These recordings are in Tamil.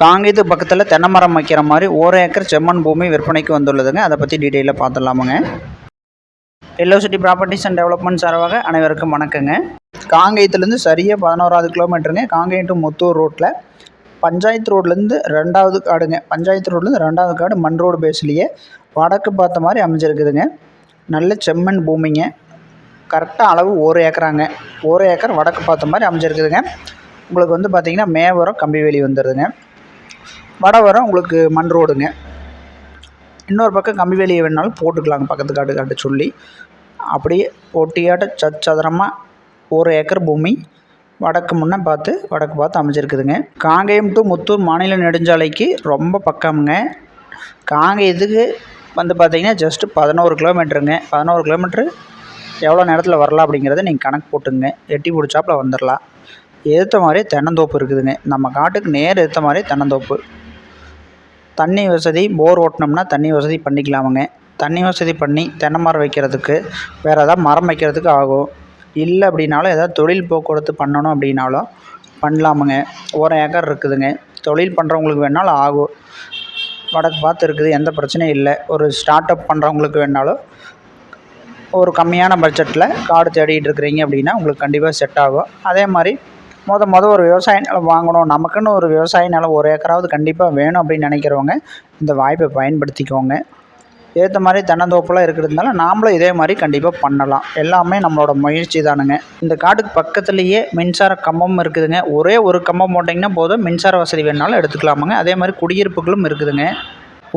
காங்கேது பக்கத்தில் தென்னை மரம் வைக்கிற மாதிரி ஒரு ஏக்கர் செம்மண் பூமி விற்பனைக்கு வந்துள்ளதுங்க. அதை பற்றி டீட்டெயிலாக பார்த்துடலாமுங்க. Yellow city properties and development சார்பாக அனைவருக்கும் வணக்கங்க. காங்கேயத்துலேருந்து சரியாக பதினோராவது கிலோமீட்டருங்க. காங்கேயம் டு முத்தூர் ரோட்டில் பஞ்சாயத்து ரோட்லேருந்து ரெண்டாவது காடுங்க. பஞ்சாயத்து ரோட்லேருந்து ரெண்டாவது காடு மண் ரோடு பேஸ்லேயே வடக்கு பார்த்த மாதிரி அமைஞ்சிருக்குதுங்க. நல்ல செம்மண் பூமிங்க. கரெக்டாக அளவு ஒரு ஏக்கராங்க. ஒரு ஏக்கர் வடக்கு பார்த்த மாதிரி அமைஞ்சிருக்குதுங்க. உங்களுக்கு வந்து பார்த்திங்கன்னா மேவரம் கம்பி வேலி வந்துடுதுங்க வடவரம் உங்களுக்கு மண் ரோடுங்க. இன்னொரு பக்கம் கம்பி வேலியை வேணாலும் போட்டுக்கலாங்க பக்கத்து காட்டு காட்ட சொல்லி. அப்படியே ஒட்டியாட்ட சச்சதுரமாக ஒரு ஏக்கர் பூமி வடக்கு முன்னே பார்த்து வடக்கு பார்த்து அமைஞ்சிருக்குதுங்க. காங்கேயம் டு முத்தூர் மாநில நெடுஞ்சாலைக்கு ரொம்ப பக்கமுங்க. காங்கேயத்துக்கு வந்து பார்த்திங்கன்னா ஜஸ்ட்டு பதினோரு கிலோமீட்டருங்க. பதினோரு கிலோமீட்ரு எவ்வளோ நேரத்தில் வரலாம் அப்படிங்கிறத நீங்கள் கணக்கு போட்டுங்க எட்டி பிடிச்சாப்புல வந்துடலாம் எதிர்த்த மாதிரி தென்னந்தோப்பு இருக்குதுங்க. நம்ம காட்டுக்கு நேர் எதிர்த்த மாதிரி தென்னந்தோப்பு. தண்ணி வசதி போர் ஓட்டினோம்னா தண்ணி வசதி பண்ணிக்கலாமுங்க தண்ணி வசதி பண்ணி தென்னை மரம் வைக்கிறதுக்கு வேறு ஏதாவது மரம் வைக்கிறதுக்கு ஆகும். இல்லை அப்படின்னாலும் ஏதாவது தொழில் போக்குவரத்து பண்ணணும் அப்படின்னாலும் பண்ணலாமுங்க. ஒரு ஏக்கர் இருக்குதுங்க. தொழில் பண்ணுறவங்களுக்கு வேணாலும் ஆகும். வடக்கு பார்த்து இருக்குது எந்த பிரச்சனையும் இல்லை. ஒரு ஸ்டார்ட் அப் பண்ணுறவங்களுக்கு வேணாலும் ஒரு கம்மியான பட்ஜெட்டில் காடு தேடிட்டு இருக்கிறீங்க அப்படின்னா உங்களுக்கு கண்டிப்பாக செட் ஆகும். அதே மாதிரி மொத மொதல் ஒரு விவசாய நிலம் வாங்கணும். நமக்குன்னு ஒரு விவசாய நிலம் ஒரு ஏக்கராவது கண்டிப்பாக வேணும் அப்படின்னு நினைக்கிறவங்க இந்த வாய்ப்பை பயன்படுத்திக்கோங்க. ஏற்ற மாதிரி தென்னந்தோப்புலாம் இருக்கிறதுனால நாமளும் இதே மாதிரி கண்டிப்பாக பண்ணலாம். எல்லாமே நம்மளோட முயற்சி தானுங்க. இந்த காட்டுக்கு பக்கத்துலேயே மின்சார கம்பம் இருக்குதுங்க. ஒரே ஒரு கம்பம் போட்டிங்கன்னா போதும். மின்சார வசதி வேணாலும் எடுத்துக்கலாமுங்க. அதே மாதிரி குடியிருப்புகளும் இருக்குதுங்க.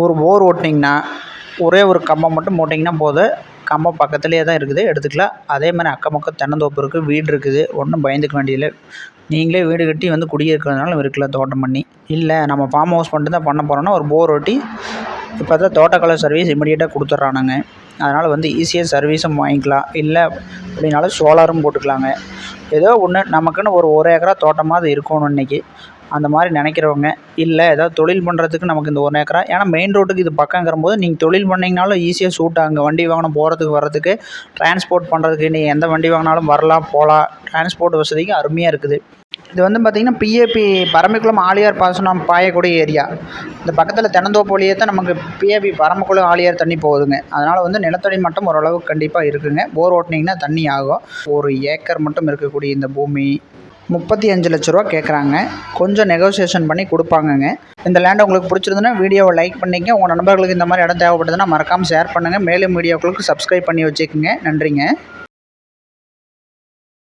ஒரு போர் ஓட்டினீங்கன்னா ஒரே ஒரு கம்பம் மட்டும் போட்டிங்கன்னா போதும். கம்பம் பக்கத்துலேயே தான் இருக்குது. எடுத்துக்கலாம். அதே மாதிரி அக்கம் பக்கம் தென்னந்தோப்பு இருக்குது வீடு இருக்குது. ஒன்றும் பயந்துக்க வேண்டியதில்லை. நீங்களே வீடு கட்டி வந்து குடியிருக்கிறதுனால இருக்கலாம் தோட்டம் பண்ணி. இல்லை நம்ம ஃபார்ம் ஹவுஸ் மட்டும் தான் பண்ண போகிறோன்னா ஒரு போர் ஒட்டி இப்போ தான் தோட்டக்கலை சர்வீஸ் இமீடியட்டாக கொடுத்துட்றானுங்க. அதனால் வந்து ஈஸியாக சர்வீஸும் வாங்கிக்கலாம். இல்லை அப்படின்னாலும் சோலாரும் போட்டுக்கலாங்க. ஏதோ ஒன்று நமக்குன்னு ஒரு ஒரு ஏக்கரா தோட்டமாவது இருக்கணும் இன்றைக்கி அந்த மாதிரி நினைக்கிறவங்க இல்லை ஏதாவது தொழில் பண்ணுறதுக்கு நமக்கு இந்த ஒரு ஏக்கரா ஏன்னா மெயின் ரோட்டுக்கு இது பக்கங்கிற போது நீங்கள் தொழில் பண்ணிங்கனாலும் ஈஸியாக சூட் ஆகுங்க. வண்டி வாங்கணும் போகிறதுக்கு வர்றதுக்கு டிரான்ஸ்போர்ட் பண்ணுறதுக்கு நீங்கள் எந்த வண்டி வாங்கினாலும் வரலாம் போகலாம். டிரான்ஸ்போர்ட் வசதிக்கு அருமையாக இருக்குது. இது வந்து பார்த்திங்கன்னா பிஏபி பரமக்குளம் ஆழியார் பாசனம் பாயக்கூடிய ஏரியா. இந்த பக்கத்தில் தென்னந்தோப்பு வழியே தான் நமக்கு பிஏபி பரமக்குளம் ஆழியார் தண்ணி போகுதுங்க. அதனால் வந்து நிலத்தடி மட்டம் ஓரளவுக்கு கண்டிப்பாக இருக்குங்க. போர் ஓட்டினீங்கன்னா தண்ணி ஆகும். ஒரு ஏக்கர் மட்டும் இருக்கக்கூடிய இந்த பூமி முப்பத்தி அஞ்சு லட்ச ரூபா கேட்குறாங்க கொஞ்சம் நெகோசியேஷன் பண்ணி கொடுப்பாங்கங்க. இந்த லேண்டை உங்களுக்கு பிடிச்சிருந்துன்னா வீடியோவை லைக் பண்ணிங்க உங்கள் நண்பர்களுக்கு இந்த மாதிரி இடம் தேவைப்படுதுன்னா மறக்காமல் ஷேர் பண்ணுங்கள் மேலும் வீடியோக்களுக்கு சப்ஸ்கிரைப் பண்ணி வச்சுக்கோங்க. நன்றிங்க.